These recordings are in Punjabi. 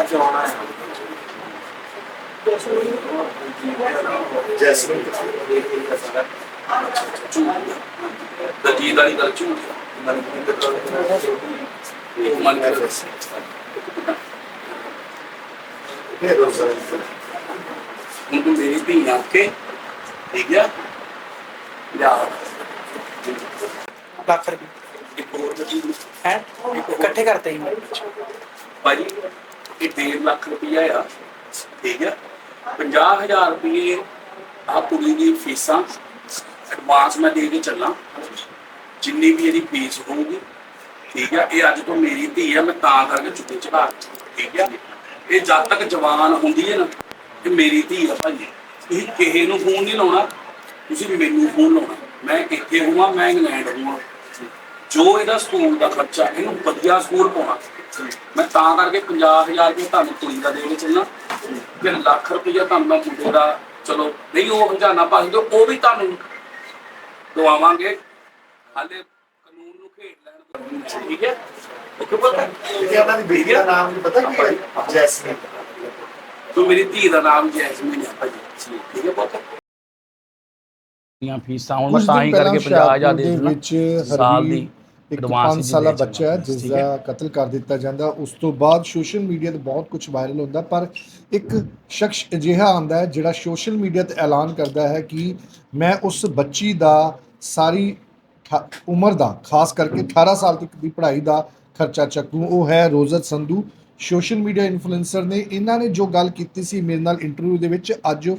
ਖਰਚਾ ਹੋਣਾ ਹੈ ਜੈਸਮੀਨ ਦਲਜੀਤ ਵਾਲੀ ਗੱਲ ਝੂਠ ਆ। ਇਹ ਮੰਨ ਕੇ ਇਹ ਰੋਜ਼ਾ ਹੁਣ ਤੂੰ ਮੇਰੀ ਧੀ ਆ ਕੇ ਠੀਕ ਆ ਲਿਆ ਲੱਖ ਰੁਪਏ ਇੱਕ ਇਹ 1.5 ਲੱਖ ਰੁਪਈਆ ਆ। ਠੀਕ ਆ। 50000 ਰੁਪਏ ਆ ਕੁੜੀ ਦੀ ਫੀਸਾਂ। ਐਡਵਾਂਸ ਮੈਂ ਦੇ ਕੇ ਚੱਲਾਂ। ਜਿੰਨੀ ਵੀ ਇਹਦੀ ਫੀਸ ਹੋਊਗੀ। ਠੀਕ ਆ। ਇਹ ਅੱਜ ਤੋਂ ਮੇਰੀ ਧੀ ਆ। ਮੈਂ ਤਾਂ ਕਰਕੇ ਚੁੱਕੇ ਚੜਾ ਠੀਕ ਆ। ਇਹ ਜਦ ਤੱਕ ਜਵਾਨ ਹੁੰਦੀ ਹੈ ਨਾ, ਇਹ ਮੇਰੀ ਧੀ ਆ ਭਾਜੀ ਤੁਸੀਂ ਕਿਸੇ ਨੂੰ ਫੋਨ ਨਹੀਂ ਲਾਉਣਾ। ਤੁਸੀਂ ਮੈਨੂੰ ਫੋਨ ਲਾਉਣਾ। ਮੈਂ ਇੱਥੇ ਹੋਵਾਂ, ਮੈਂ ਇੰਗਲੈਂਡ ਹੋਵਾਂ। ਜੋ ਇਹਦਾ ਸਕੂਲ ਦਾ ਖਰਚਾ ਇਹਨੂੰ ਵਧੀਆ ਸਕੂਲ ਪਾਉਣਾ। ਮੈਂ ਤਾਂ ਕਰਕੇ 50000 ਰੁਪਏ ਤੁਹਾਨੂੰ ਕੁੜੀ ਦਾ ਦੇ ਕੇ ਚੱਲਣਾ। ਕਿ ਲੱਖ ਰੁਪਈਆ ਤੁਹਾਨੂੰ ਮੈਂ ਮੁੰਡੇ ਦਾ ਚਲੋ ਨਹੀਂ ਉਹ ਹਜ਼ਾਨਾ ਪਾਸ ਦਿਓ ਉਹ ਵੀ ਤੁਹਾਨੂੰ ਦਵਾਵਾਂਗੇ। ਹਾਲੇ ਕਾਨੂੰਨ ਨੂੰ ਖੇਡ ਲੈਣ ਠੀਕ ਹੈ? ਓਕੇ ਬੋਲਦਾ ਇਹ ਉਹਨਾਂ ਦੀ ਬੇਟੀ ਦਾ ਨਾਮ ਨਹੀਂ ਪਤਾ ਕੀ ਹੈ? ਜੈਸਮੀਨ। ਤੂੰ ਮੇਰੀ ਧੀ ਦਾ ਨਾਮ ਜੈਸਮੀਨ ਹੈ ਭਾਜੀ ਠੀਕ ਹੈ ਬੋਲਦਾ ਦੀਆਂ ਫੀਸਾਂ ਹੁਣ ਤਾਂ ਹੀ ਕਰਕੇ 50000 ਦੇ ਦੇਣਾ ਵਿੱਚ ਸਾਲ ਦੀ। ਇੱਕ advance 5 ਹੀ ਸਾਲਾ। ਬੱਚਾ ਜਿਸ ਦਾ ਕਤਲ ਕਰ ਦਿੱਤਾ ਜਾਂਦਾ ਉਸ ਤੋਂ ਬਾਅਦ ਸੋਸ਼ਲ ਮੀਡੀਆ ਤੇ ਬਹੁਤ ਕੁਝ ਵਾਇਰਲ ਹੁੰਦਾ ਪਰ ਇੱਕ ਸ਼ਖਸ ਅਜਿਹਾ ਆਂਦਾ ਹੈ ਜਿਹੜਾ ਸੋਸ਼ਲ ਮੀਡੀਆ ਤੇ ਐਲਾਨ ਕਰਦਾ ਹੈ ਕਿ ਮੈਂ ਉਸ ਬੱਚੀ ਦਾ ਸਾਰੀ ਉਮਰ ਦਾ ਖਾਸ ਕਰਕੇ 18 ਸਾਲ ਤੱਕ ਦੀ ਪੜ੍ਹਾਈ ਦਾ ਖਰਚਾ ਚੱਕੂ ਉਹ ਹੈ ਰੋਜ਼ਤ ਸੰਧੂ ਸੋਸ਼ਲ ਮੀਡੀਆ ਇਨਫਲੂਐਂਸਰ ਨੇ ਇਹਨਾਂ ਨੇ ਜੋ ਗੱਲ ਕੀਤੀ ਸੀ ਮੇਰੇ ਨਾਲ ਇੰਟਰਵਿਊ ਦੇ ਵਿੱਚ ਅੱਜ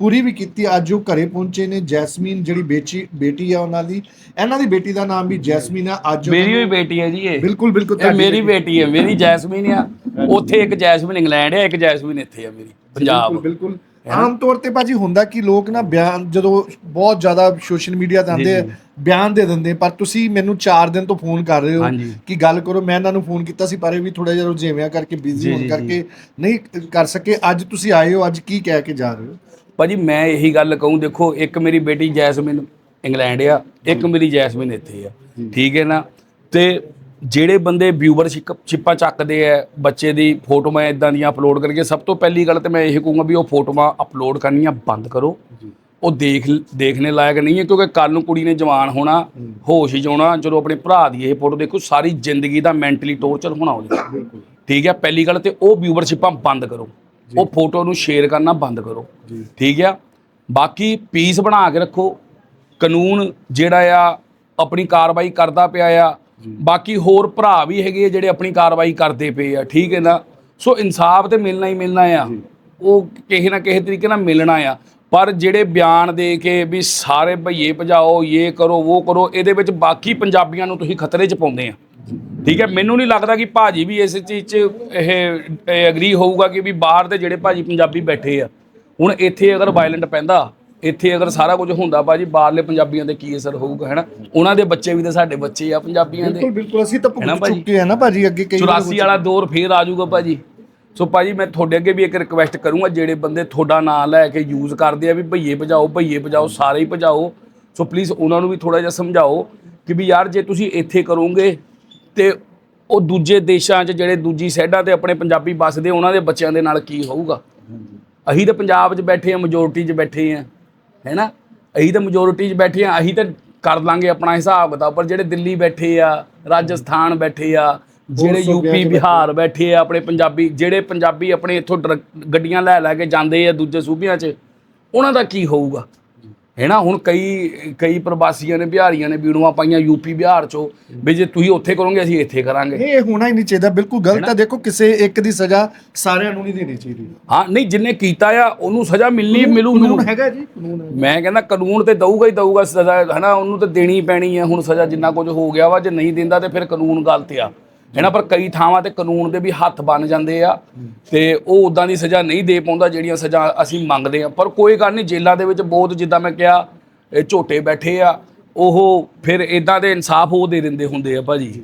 ਪੂਰੀ ਵੀ ਕੀਤੀ ਅੱਜ ਉਹ ਘਰੇ ਪਹੁੰਚੇ ਨੇ ਜੈਸਮੀਨ ਜਿਹੜੀ ਬੇਚੀ ਬੇਟੀ ਹੈ ਉਹਨਾਂ ਦੀ ਇਹਨਾਂ ਦੀ ਬੇਟੀ ਦਾ ਨਾਮ ਵੀ ਜੈਸਮੀਨ ਹੈ ਅੱਜ ਮੇਰੀ ਵੀ ਬੇਟੀ ਹੈ ਜੀ ਇਹ। ਬਿਲਕੁਲ ਬਿਲਕੁਲ ਇਹ ਮੇਰੀ ਬੇਟੀ। ਹੈ ਮੇਰੀ ਜੈਸਮੀਨ ਆ ਉੱਥੇ ਇੱਕ ਜੈਸਮੀਨ ਇੰਗਲੈਂਡ ਹੈ ਇੱਕ ਜੈਸਮੀਨ ਇੱਥੇ ਆ ਮੇਰੀ ਪੰਜਾਬ। ਬਿਲਕੁਲ। ਆਮ ਤੌਰ ਤੇ ਭਾਜੀ ਹੁੰਦਾ ਕਿ ਲੋਕ ਨਾ ਬਿਆਨ ਜਦੋਂ ਬਹੁਤ ਜ਼ਿਆਦਾ ਸੋਸ਼ਲ ਮੀਡੀਆ ਤੇ ਆਉਂਦੇ ਆ, ਬਿਆਨ ਦੇ ਦਿੰਦੇ ਪਰ ਤੁਸੀਂ ਮੈਨੂੰ 4 ਦਿਨ ਤੋਂ ਫੋਨ ਕਰ ਰਹੇ ਹੋ। ਕਿ ਗੱਲ ਕਰੋ ਮੈਂ ਇਹਨਾਂ ਨੂੰ ਫੋਨ ਕੀਤਾ ਸੀ ਪਰ ਇਹ ਵੀ ਥੋੜਾ ਜਿਹਾ ਰੁਝੇਵਿਆਂ ਕਰਕੇ ਬਿਜ਼ੀ ਹੋਣ ਕਰਕੇ ਨਹੀਂ ਕਰ ਸਕੇ। ਅੱਜ ਤੁਸੀਂ ਆਏ ਹੋ ਅੱਜ ਕੀ ਕਹਿ ਕੇ ਜਾ ਰਹੇ ਹੋ? ਭਾਜੀ ਮੈਂ ਇਹੀ ਗੱਲ ਕਹੂੰ ਦੇਖੋ ਇੱਕ ਮੇਰੀ ਬੇਟੀ ਜੈਸਮਿਨ ਇੰਗਲੈਂਡ ਆ ਇੱਕ ਮੇਰੀ ਜੈਸਮਿਨ ਇੱਥੇ ਆ ਠੀਕ ਹੈ ਨਾ? ਤੇ ਜਿਹੜੇ ਬੰਦੇ ਵਿਊਵਰਸ਼ਿਪ ਚਿੱਪਾਂ ਚੱਕਦੇ ਆ ਬੱਚੇ ਦੀ ਫੋਟੋਆਂ ਇਦਾਂ ਦੀਆਂ ਅਪਲੋਡ ਕਰਕੇ ਸਭ ਤੋਂ ਪਹਿਲੀ ਗੱਲ ਤੇ ਮੈਂ ਇਹ ਕਹੂੰਗਾ ਵੀ ਉਹ ਫੋਟੋਆਂ ਅਪਲੋਡ ਕਰਨੀਆਂ ਬੰਦ ਕਰੋ। ਉਹ ਦੇਖ ਦੇਖਣੇ ਲਾਇਕ ਨਹੀਂ ਹੈ ਕਿਉਂਕਿ ਕੱਲ ਨੂੰ ਕੁੜੀ ਨੇ ਜਵਾਨ ਹੋਣਾ ਹੋਸ਼ ਹੀ ਜਾਣਾ ਜਦੋਂ ਆਪਣੇ ਭਰਾ ਦੀ ਇਹ ਫੋਟੋ ਦੇਖੋ ਸਾਰੀ ਜ਼ਿੰਦਗੀ ਦਾ ਮੈਂਟਲੀ ਟੌਰਚਰ ਹੋਣਾ ਉਹਦੇ ਠੀਕ ਹੈ? ਪਹਿਲੀ ਗੱਲ ਤੇ ਉਹ ਵਿਊਵਰਸ਼ਿਪਾਂ ਬੰਦ ਕਰੋ। ਉਹ ਫੋਟੋ ਨੂੰ ਸ਼ੇਅਰ ਕਰਨਾ ਬੰਦ ਕਰੋ। ਠੀਕ ਆ? ਬਾਕੀ ਪੀਸ ਬਣਾ ਕੇ ਰੱਖੋ। ਕਾਨੂੰਨ ਜਿਹੜਾ ਆ ਆਪਣੀ ਕਾਰਵਾਈ ਕਰਦਾ ਪਿਆ ਆ। ਬਾਕੀ ਹੋਰ ਭਰਾ ਵੀ ਹੈਗੇ ਜਿਹੜੇ ਆਪਣੀ ਕਾਰਵਾਈ ਕਰਦੇ ਪਏ ਆ ਠੀਕ ਹੈ ਨਾ? ਸੋ ਇਨਸਾਫ ਤੇ ਮਿਲਣਾ ਹੀ ਮਿਲਣਾ ਆ। ਉਹ ਕਿਸੇ ਨਾ ਕਿਸੇ ਤਰੀਕੇ ਨਾਲ ਮਿਲਣਾ ਆ। ਪਰ ਜਿਹੜੇ ਬਿਆਨ ਦੇ ਕੇ ਵੀ ਸਾਰੇ ਭਈਏ ਭਜਾਓ ਇਹ ਕਰੋ ਉਹ ਕਰੋ ਇਹਦੇ ਵਿੱਚ ਬਾਕੀ ਪੰਜਾਬੀਆਂ ਨੂੰ ਤੁਸੀਂ ਖਤਰੇ 'ਚ ਪਾਉਂਦੇ ਆ। ਠੀਕ ਹੈ ਮੈਨੂੰ ਨਹੀਂ ਲੱਗਦਾ ਕਿ ਭਾਜੀ ਵੀ ਇਸ ਚੀਜ਼ 'ਚ ਇਹ ਐਗਰੀ ਹੋਊਗਾ ਕਿ ਵੀ ਬਾਹਰ ਦੇ ਜਿਹੜੇ ਭਾਜੀ ਪੰਜਾਬੀ ਬੈਠੇ ਆ ਹੁਣ ਇੱਥੇ ਅਗਰ ਵਾਇਲੈਂਟ ਪੈਂਦਾ ਇੱਥੇ ਅਗਰ ਸਾਰਾ ਕੁਝ ਹੁੰਦਾ ਭਾਜੀ ਬਾਹਰਲੇ ਪੰਜਾਬੀਆਂ ਤੇ ਕੀ ਅਸਰ ਹੋਊਗਾ ਹੈਨਾ? ਉਹਨਾਂ ਦੇ ਬੱਚੇ ਵੀ ਤੇ ਸਾਡੇ ਬੱਚੇ ਆ ਪੰਜਾਬੀਆਂ ਦੇ। ਬਿਲਕੁਲ ਬਿਲਕੁਲ ਅਸੀਂ ਤਾਂ ਭੁਗਤ? ਚੁੱਕੇ ਆ ਨਾ ਭਾਜੀ ਅੱਗੇ ਕਈ ਵਾਰ 84 ਵਾਲਾ ਦੌਰ ਫੇਰ ਆ ਜਾਊਗਾ ਭਾਜੀ। ਸੋ ਭਾਜੀ ਮੈਂ ਤੁਹਾਡੇ ਅੱਗੇ ਵੀ ਇੱਕ ਰਿਕਵੈਸਟ ਕਰੂੰਗਾ ਜਿਹੜੇ ਬੰਦੇ ਤੁਹਾਡਾ ਨਾਮ ਲੈ ਕੇ ਯੂਜ਼ ਕਰਦੇ ਆ ਵੀ ਭਈਏ ਭਜਾਓ ਭਈਏ ਭਜਾਓ ਸਾਰੇ ਹੀ ਭਜਾਓ। ਸੋ ਪਲੀਜ਼ ਉਹਨਾਂ ਨੂੰ ਵੀ ਥੋੜਾ ਜਿਹਾ ਸਮਝਾਓ ਕਿ ਵੀ ਯਾਰ ਜੇ ਤੁਸੀਂ ਇੱਥੇ ਕਰੋਗੇ ਤੇ ਉਹ ਦੂਜੇ ਦੇਸ਼ਾਂ 'ਚ ਜਿਹੜੇ ਦੂਜੀ ਸਾਈਡਾਂ ਤੇ ਆਪਣੇ ਪੰਜਾਬੀ ਵੱਸਦੇ ਉਹਨਾਂ ਦੇ ਬੱਚਿਆਂ ਦੇ ਨਾਲ ਕੀ ਹੋਊਗਾ? ਅਸੀਂ ਤਾਂ ਪੰਜਾਬ 'ਚ ਬੈਠੇ ਆ ਮੈਜੋਰਟੀ 'ਚ ਬੈਠੇ ਆ ਹੈਨਾ ਅਸੀਂ ਤਾਂ ਮੈਜੋਰਟੀ 'ਚ ਬੈਠੇ ਆ ਅਸੀਂ ਤਾਂ ਕਰ ਲਾਂਗੇ ਆਪਣਾ ਹਿਸਾਬ ਕਿਤਾਬ ਪਰ ਜਿਹੜੇ ਦਿੱਲੀ ਬੈਠੇ ਆ ਰਾਜਸਥਾਨ ਬੈਠੇ ਆ ਜਿਹੜੇ ਯੂਪੀ ਬਿਹਾਰ ਬੈਠੇ ਆ ਆਪਣੇ ਪੰਜਾਬੀ ਜਿਹੜੇ ਪੰਜਾਬੀ ਆਪਣੇ ਇੱਥੋਂ ਗੱਡੀਆਂ ਲੈ ਲੈ ਕੇ ਜਾਂਦੇ ਆ ਦੂਜੇ ਸੂਬਿਆਂ 'ਚ ਉਹਨਾਂ ਦਾ ਕੀ ਹੋਊਗਾ? ਹੈਨਾ ਹੁਣ ਕਈ ਕਈ ਪ੍ਰਵਾਸੀਆਂ ਨੇ ਬਿਹਾਰੀਆਂ ਨੇ ਵੀਡੀਓਆਂ ਪਾਈਆਂ ਯੂਪੀ ਬਿਹਾਰ 'ਚੋਂ ਵੀ ਜੇ ਤੁਸੀਂ ਉੱਥੇ ਕਰੋਗੇ ਅਸੀਂ ਇੱਥੇ ਕਰਾਂਗੇ। ਇਹ ਹੋਣਾ ਹੀ ਨਹੀਂ ਚਾਹੀਦਾ ਬਿਲਕੁਲ ਗਲਤ ਹੈ ਦੇਖੋ ਕਿਸੇ ਇੱਕ ਦੀ ਸਜ਼ਾ ਸਾਰਿਆਂ ਨੂੰ ਨਹੀਂ ਦੇਣੀ ਚਾਹੀਦੀ। ਹਾਂ ਨਹੀਂ ਜਿੰਨੇ ਕੀਤਾ ਆ ਉਹਨੂੰ ਸਜ਼ਾ ਮਿਲਣੀ ਮਿਲੂ ਕਾਨੂੰਨ ਹੈਗਾ ਜੀ ਕਾਨੂੰਨ ਹੈ ਮੈਂ ਕਹਿੰਦਾ ਕਾਨੂੰਨ ਤੇ ਦਊਗਾ ਹੀ ਦਊਗਾ ਸਜ਼ਾ ਹਨਾ ਉਹਨੂੰ ਤੇ ਦੇਣੀ ਹੀ ਪੈਣੀ ਹੈ ਹੁਣ ਸਜ਼ਾ ਜਿੰਨਾ ਕੁਝ ਹੋ ਗਿਆ ਵਾ ਜੇ ਨਹੀਂ ਦਿੰਦਾ ਤੇ ਫਿਰ ਕਾਨੂੰਨ ਗਲਤ ਆ। ਹੈਨਾ ਪਰ ਕਈ ਥਾਵਾਂ ਤੇ ਕਾਨੂੰਨ ਦੇ ਵੀ ਹੱਥ ਬਣ ਜਾਂਦੇ ਆ ਤੇ ਉਹ ਉਦਾਂ ਦੀ ਸਜ਼ਾ ਨਹੀਂ ਦੇ ਪਾਉਂਦਾ ਜਿਹੜੀਆਂ ਸਜ਼ਾ ਅਸੀਂ ਮੰਗਦੇ ਆ। ਪਰ ਕੋਈ ਗੱਲ ਨਹੀਂ ਜੇਲ੍ਹਾਂ ਦੇ ਵਿੱਚ ਬਹੁਤ ਜਿੱਦਾਂ ਮੈਂ ਕਿਹਾ ਇਹ ਝੋਟੇ ਬੈਠੇ ਆ ਉਹ ਫਿਰ ਇਦਾਂ ਦੇ ਇਨਸਾਫ ਉਹ ਦੇ ਦਿੰਦੇ ਹੁੰਦੇ ਆ ਭਾਜੀ।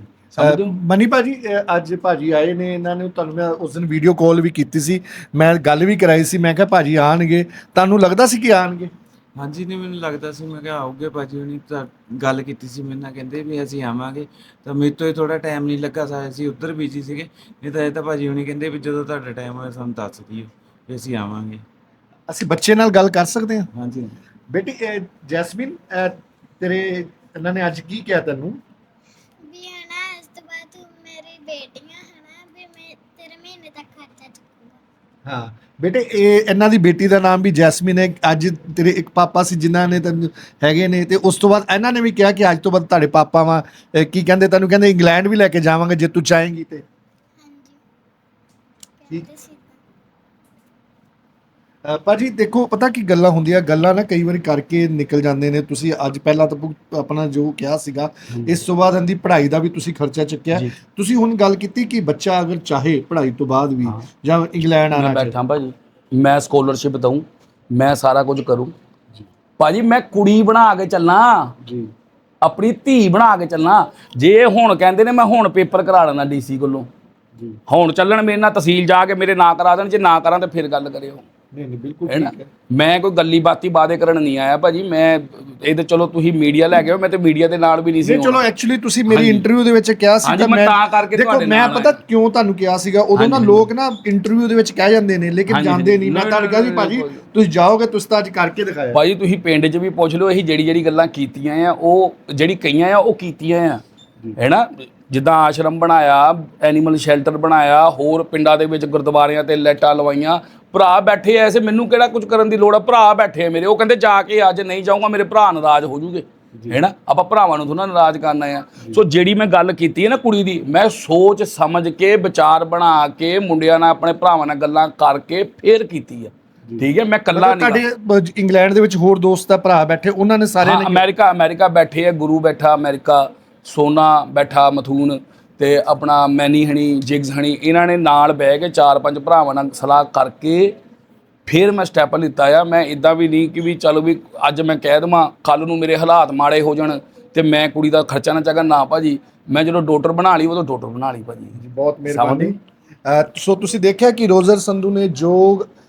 ਮਨੀ ਭਾਜੀ ਅੱਜ ਭਾਜੀ ਆਏ ਨੇ ਇਹਨਾਂ ਨੇ ਤੁਹਾਨੂੰ ਮੈਂ ਉਸ ਦਿਨ ਵੀਡੀਓ ਕਾਲ ਵੀ ਕੀਤੀ ਸੀ। ਮੈਂ ਗੱਲ ਵੀ ਕਰਾਈ ਸੀ ਮੈਂ ਕਿਹਾ ਭਾਜੀ ਆਣਗੇ ਤੁਹਾਨੂੰ ਲੱਗਦਾ ਸੀ ਕਿ ਆਣਗੇ? ਹਾਂਜੀ ਨਹੀਂ ਮੈਨੂੰ ਲੱਗਦਾ ਸੀ ਮੈਂ ਕਿਹਾ ਆਉਗੇ ਭਾਜੀ ਹੁਣੀ ਤਾਂ ਗੱਲ ਕੀਤੀ ਸੀ ਮੇਰੇ ਨਾਲ ਕਹਿੰਦੇ ਵੀ ਅਸੀਂ ਆਵਾਂਗੇ। ਤਾਂ ਮੇਰੇ ਤੋਂ ਥੋੜਾ ਟਾਈਮ ਨਹੀਂ ਲੱਗਾ ਸਾ ਅਸੀਂ ਉੱਧਰ ਬੀਜੀ ਸੀਗੇ। ਨਹੀਂ ਤਾਂ ਇਹ ਤਾਂ ਭਾਜੀ ਹੁਣੀ ਕਹਿੰਦੇ ਵੀ ਜਦੋਂ ਤੁਹਾਡਾ ਟਾਈਮ ਹੋਇਆ ਸਾਨੂੰ ਦੱਸ ਦਿਓ ਵੀ ਅਸੀਂ ਆਵਾਂਗੇ। ਅਸੀਂ ਬੱਚੇ ਨਾਲ ਗੱਲ ਕਰ ਸਕਦੇ ਹਾਂ। ਹਾਂਜੀ। ਬੇਟੀ ਇਹ ਜੈਸਮੀਨ ਇਹ ਤੇਰੇ ਇਹਨਾਂ ਨੇ ਅੱਜ ਕੀ ਕਿਹਾ ਤੈਨੂੰ? ਵੀ ਹਨਾ ਇਸ ਤੋਂ ਬਾਅਦ ਤੂੰ ਮੇਰੀ ਬੇਟੀਆਂ ਹਨਾ ਵੀ ਮੈਂ ਤੇਰੇ ਮਹੀਨੇ ਤੱਕ ਖਰਚਾ ਚੁੱਕੂਗਾ। ਹਾਂ। ਬੇਟੇ ਇਹ ਇਹਨਾਂ ਦੀ ਬੇਟੀ ਦਾ ਨਾਮ ਵੀ ਜੈਸਮੀਨ ਹੈ। ਅੱਜ ਤੇਰੇ ਇੱਕ ਪਾਪਾ ਸੀ ਜਿਨ੍ਹਾਂ ਨੇ ਤੈਨੂੰ ਹੈਗੇ ਨੇ। ਤੇ ਉਸ ਤੋਂ ਬਾਅਦ ਇਹਨਾਂ ਨੇ ਵੀ ਕਿਹਾ ਕਿ ਅੱਜ ਤੋਂ ਬਾਅਦ ਤੁਹਾਡੇ ਪਾਪਾ ਵਾ ਕੀ ਕਹਿੰਦੇ ਤੈਨੂੰ ਕਹਿੰਦੇ ਇੰਗਲੈਂਡ ਵੀ ਲੈ ਕੇ ਜਾਵਾਂਗੇ ਜੇ ਤੂੰ ਚਾਹੇਂਗੀ ਤੇ। ਹਾਂਜੀ। ਅ, ਭਾਜੀ ਦੇਖੋ ਪਤਾ ਕੀ ਗੱਲਾਂ ਹੁੰਦੀਆਂ? ਗੱਲਾਂ ਨਾ ਕਈ ਵਾਰੀ ਕਰਕੇ ਨਿਕਲ ਜਾਂਦੇ ਨੇ। ਤੁਸੀਂ ਅੱਜ ਪਹਿਲਾਂ ਤਾਂ ਆਪਣਾ ਜੋ ਕਿਹਾ ਸੀਗਾ ਇਸ ਤੋਂ ਬਾਅਦ ਇਹਦੀ ਪੜ੍ਹਾਈ ਦਾ ਵੀ ਤੁਸੀਂ ਖਰਚਾ ਚੱਕਿਆ। ਜੀ। ਤੁਸੀਂ ਹੁਣ ਗੱਲ ਕੀਤੀ ਕਿ ਬੱਚਾ ਅਗਰ ਚਾਹੇ ਪੜ੍ਹਾਈ ਤੋਂ ਬਾਅਦ ਵੀ ਹਾਂ। ਜਾਂ ਇੰਗਲੈਂਡ ਮੈਂ ਆਣਾ ਚਾਹੇ। ਬੈਠਾ ਭਾਜੀ। ਮੈਂ ਸਕਾਲਰਸ਼ਿਪ ਦਊਂ ਮੈਂ ਸਾਰਾ ਕੁਝ ਕਰੂੰ। ਭਾਜੀ ਮੈਂ ਕੁੜੀ ਬਣਾ ਕੇ ਚੱਲਾਂ। ਜੀ। ਆਪਣੀ ਧੀ ਬਣਾ ਕੇ ਚੱਲਾਂ। ਜੇ ਹੁਣ ਕਹਿੰਦੇ ਨੇ ਮੈਂ ਹੁਣ ਪੇਪਰ ਕਰਾ ਲੈਣਾ ਡੀਸੀ ਕੋਲੋਂ। ਜੀ। ਹੁਣ ਚੱਲਣ ਮੇਰੇ ਨਾਲ ਤਹਿਸੀਲ ਜਾ ਕੇ ਮੇਰੇ ਨਾਂ ਕਰਾ ਦੇਣ। ਜੇ ਨਾ ਕਰਾਂ ਤਾਂ ਫਿਰ ਗੱਲ ਕਰਿਓ। ਨਹੀਂ ਨਹੀਂ ਬਿਲਕੁਲ ਹੈ ਨਾ? ਠੀਕ ਹੈ। ਮੈਂ ਕੋਈ ਗੱਲੀ ਬਾਤੀ ਬਾਦੇ ਕਰਨ ਨਹੀਂ ਆਇਆ ਭਾਜੀ। ਮੈਂ ਇਹ ਤੇ ਚਲੋ ਤੁਸੀਂ ਮੀਡੀਆ ਲੈ ਕੇ ਆਓ ਮੈਂ ਤੇ ਮੀਡੀਆ ਦੇ ਨਾਲ ਵੀ ਨਹੀਂ ਸੀ ਨਹੀਂ ਚਲੋ। ਐਕਚੁਅਲੀ ਤੁਸੀਂ ਮੇਰੀ। ਇੰਟਰਵਿਊ ਦੇ ਵਿੱਚ ਕਿਹਾ ਸੀ ਹਾਂਜੀ, ਮੈਂ ਤਾਂ ਕਰਕੇ ਦੇਖੋ ਤੁਹਾਡੇ ਮੈਂ ਨਾਲ ਪਤਾ। ਕਿਉਂ ਤੁਹਾਨੂੰ ਕਿਹਾ ਸੀਗਾ? ਉਦੋਂ ਨਾ ਲੋਕ ਨਾ ਇੰਟਰਵਿਊ ਦੇ ਵਿੱਚ ਕਹਿ ਜਾਂਦੇ ਨੇ ਲੇਕਿਨ ਹਾਂਜੀ, ਜਾਂਦੇ ਨਹੀਂ। ਮੈਂ ਨਹੀਂ, ਤੁਹਾਨੂੰ ਕਿਹਾ ਸੀ ਨਹੀਂ, ਭਾਜੀ ਤੁਸੀਂ ਜਾਓਗੇ ਤੁਸੀਂ ਤਾਂ ਅੱਜ ਕਰਕੇ ਦਿਖਾਇਆ। ਭਾਜੀ ਤੁਸੀਂ ਪਿੰਡ 'ਚ ਵੀ ਪੁੱਛ ਲਓ ਅਸੀਂ ਜਿਹੜੀ ਜਿਹੜੀ ਗੱਲਾਂ ਕੀਤੀਆਂ ਆ ਉਹ ਜਿਹੜੀ ਕਈਆਂ ਆ ਉਹ ਕੀਤੀਆਂ ਆ। ਹੈਨਾ ਜਿੱਦਾਂ ਆਸ਼ਰਮ ਬਣਾਇਆ ਐਨੀਮਲ ਸ਼ੈਲਟਰ ਬਣਾਇਆ ਹੋਰ ਪਿੰਡਾਂ ਦੇ ਵਿੱਚ ਗੁਰਦੁਆਰਿਆਂ ਤੇ ਲਾਈਟਾਂ ਲਵਾਈਆਂ। ਭਰਾ ਬੈਠੇ ਐ ਐਸੇ ਮੈਨੂੰ ਕਿਹੜਾ ਕੁਝ ਕਰਨ ਦੀ ਲੋੜ ਆ? ਭਰਾ ਬੈਠੇ ਆ ਮੇਰੇ। ਉਹ ਕਹਿੰਦੇ ਜਾ ਕੇ ਅੱਜ ਨਹੀਂ ਜਾਊਂਗਾ ਮੇਰੇ ਭਰਾ ਨਾਰਾਜ਼ ਹੋ ਜੂਗੇ। ਹੈਨਾ ਆਪਾਂ ਭਰਾਵਾਂ ਨੂੰ ਥੋੜਾ ਨਾਰਾਜ਼ ਕਰਨਾ ਆ। ਸੋ ਜਿਹੜੀ ਮੈਂ ਗੱਲ ਕੀਤੀ ਹੈ ਨਾ ਕੁੜੀ ਦੀ ਮੈਂ ਸੋਚ ਸਮਝ ਕੇ ਵਿਚਾਰ ਬਣਾ ਕੇ ਮੁੰਡਿਆਂ ਨਾਲ ਆਪਣੇ ਭਰਾਵਾਂ ਨਾਲ ਗੱਲਾਂ ਕਰਕੇ ਫੇਰ ਕੀਤੀ ਆ। ਠੀਕ ਹੈ? ਮੈਂ ਕੱਲਾ ਨਹੀਂ ਤੁਹਾਡੇ ਇੰਗਲੈਂਡ ਦੇ ਵਿੱਚ ਹੋਰ ਦੋਸਤ ਆ ਭਰਾ ਬੈਠੇ ਉਹਨਾਂ ਨੇ ਸਾਰਿਆਂ ਹਾਂ ਨੇ ਅਮਰੀਕਾ ਅਮਰੀਕਾ ਬੈਠੇ ਆ ਗੁਰੂ ਬੈਠਾ ਅਮਰੀਕਾ। ਸੋਨਾ ਬੈਠਾ ਮਥੂਨ ਤੇ ਆਪਣਾ ਮੈਨੀ ਹਣੀ ਜਿਗਜ਼ ਹਣੀ ਇਹਨਾਂ ਨੇ ਨਾਲ ਬਹਿ ਕੇ ਚਾਰ ਪੰਜ ਭਰਾਵਾਂ ਨਾਲ ਸਲਾਹ ਕਰਕੇ ਫਿਰ ਮੈਂ ਸਟੈਪ ਲਿੱਤਾ ਆ। ਮੈਂ ਇਦਾਂ ਵੀ ਨਹੀਂ ਕਿ ਵੀ ਚਲੋ ਵੀ ਅੱਜ ਮੈਂ ਕਹਿ ਦਵਾਂ ਕੱਲ ਨੂੰ ਮੇਰੇ ਹਾਲਾਤ ਮਾੜੇ ਹੋ ਜਾਣ ਤੇ ਮੈਂ ਕੁੜੀ ਦਾ ਖਰਚਾ ਨਾ ਚਾਹਾਂ ਨਾ ਭਾਜੀ। ਮੈਂ ਜਦੋਂ ਡਾਕਟਰ ਬਣਾ ਲਈ ਉਦੋਂ ਡਾਕਟਰ ਬਣਾ ਲਈ ਭਾਜੀ। ਜੀ, ਬਹੁਤ ਮਿਹਰਬਾਨੀ। ਸੋ ਤੁਸੀਂ ਦੇਖਿਆ ਕਿ ਰੋਜ਼ਰ ਸੰਧੂ ਨੇ ਜੋ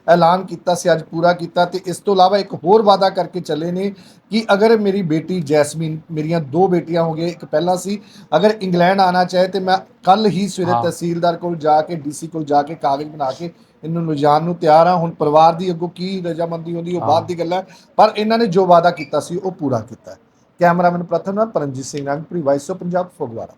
ਐਲਾਨ ਕੀਤਾ ਸੀ ਅੱਜ ਪੂਰਾ ਕੀਤਾ ਤੇ ਇਸ ਤੋਂ ਇਲਾਵਾ ਇੱਕ ਹੋਰ ਵਾਅਦਾ ਕਰਕੇ ਚੱਲੇ ਨੇ ਕਿ ਅਗਰ ਮੇਰੀ ਬੇਟੀ ਜੈਸਮੀਨ ਮੇਰੀਆਂ ਦੋ ਬੇਟੀਆਂ ਹੋ ਗਏ ਇੱਕ ਪਹਿਲਾਂ ਸੀ ਅਗਰ ਇੰਗਲੈਂਡ ਆਣਾ ਚਾਹੇ ਤੇ ਮੈਂ ਕੱਲ ਹੀ ਸਵੇਰੇ। ਤਹਿਸੀਲਦਾਰ ਕੋਲ ਜਾ ਕੇ ਡੀਸੀ ਕੋਲ ਜਾ ਕੇ ਕਾਗਜ਼ ਬਣਾ ਕੇ ਇਹਨੂੰ ਲਿਜਾਣ ਨੂੰ ਤਿਆਰ ਹਾਂ। ਹੁਣ ਪਰਿਵਾਰ ਦੀ ਅੱਗੋਂ ਕੀ ਰਜਾਮੰਦੀ ਹੁੰਦੀ ਉਹ ਬਾਅਦ ਦੀ ਗੱਲ ਹੈ। ਪਰ ਇਹਨਾਂ ਨੇ ਜੋ ਵਾਅਦਾ ਕੀਤਾ ਸੀ ਉਹ ਪੂਰਾ ਕੀਤਾ ਕੈਮਰਾਮੈਨ ਪ੍ਰਥਮ ਨਾਲ ਪਰਮਜੀਤ ਸਿੰਘ ਰੰਗਪੁਰੀ ਵਾਇਸ ਆਫ ਪੰਜਾਬ ਫਗਵਾੜਾ।